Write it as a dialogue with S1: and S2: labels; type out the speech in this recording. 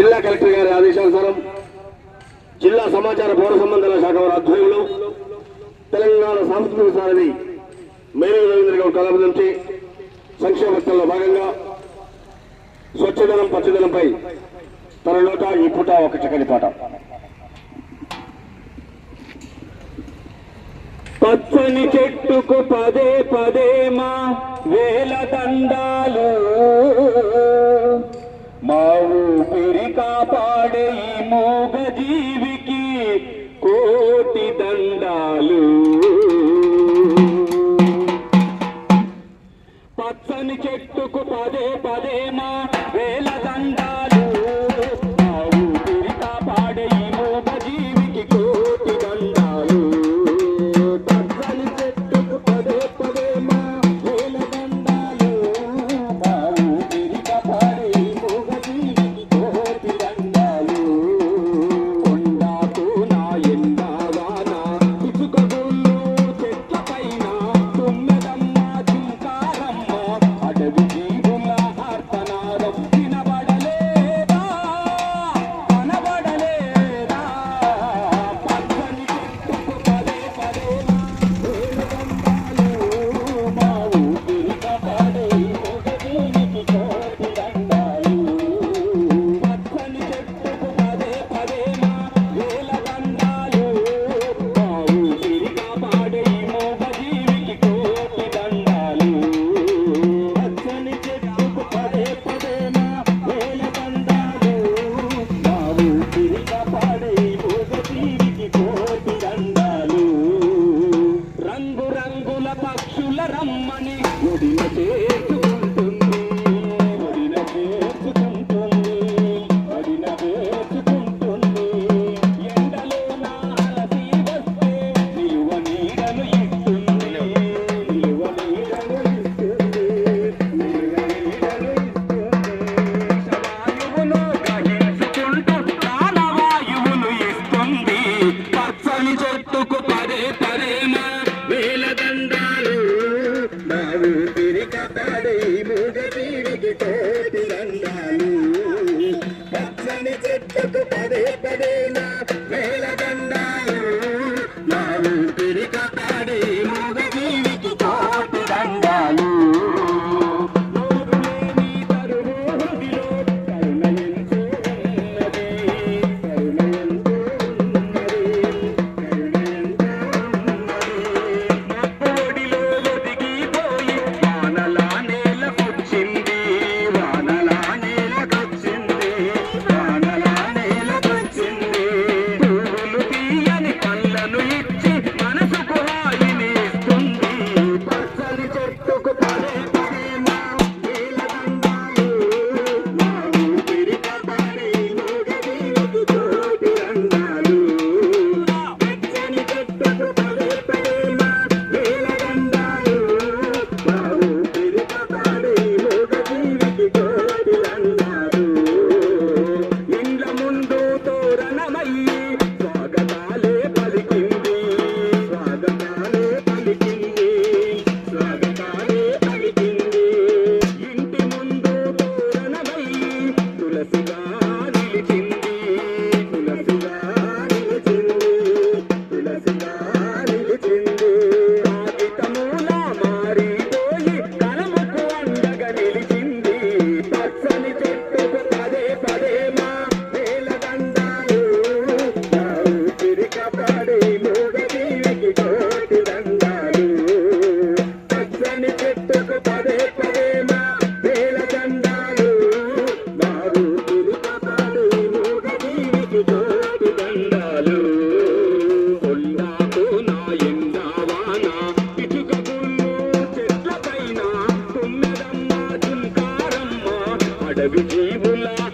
S1: జిల్లా కలెక్టర్ గారి ఆదేశానుసారం జిల్లా సమాచార పౌర సంబంధాల శాఖ వారి ఆధ్వర్యంలో తెలంగాణ సాంస్కృతిక సారథి మేరీ రవీంద్ర గౌడ్ కళాప నుంచి సంక్షేమ భాగంగా స్వచ్ఛదనం పచ్చదనంపై తన నోట ఈ పూట ఒక చక్కని పాట.
S2: పచ్చని చెట్టుకు పదే పదేమా వేల దండాలు కాపాడే మోగజీ వల్ల రమ్మని. ఒడిన చేసుకుంటుంది ఒడిన చేసుకుంటుంది ఒడిన చేసుకుంటుంది ఎండలో నాలసి వస్తే నిలువ నీడలు ఇస్తుంది నిలువ ಪದೇ ಪದೇ सब जीव लाल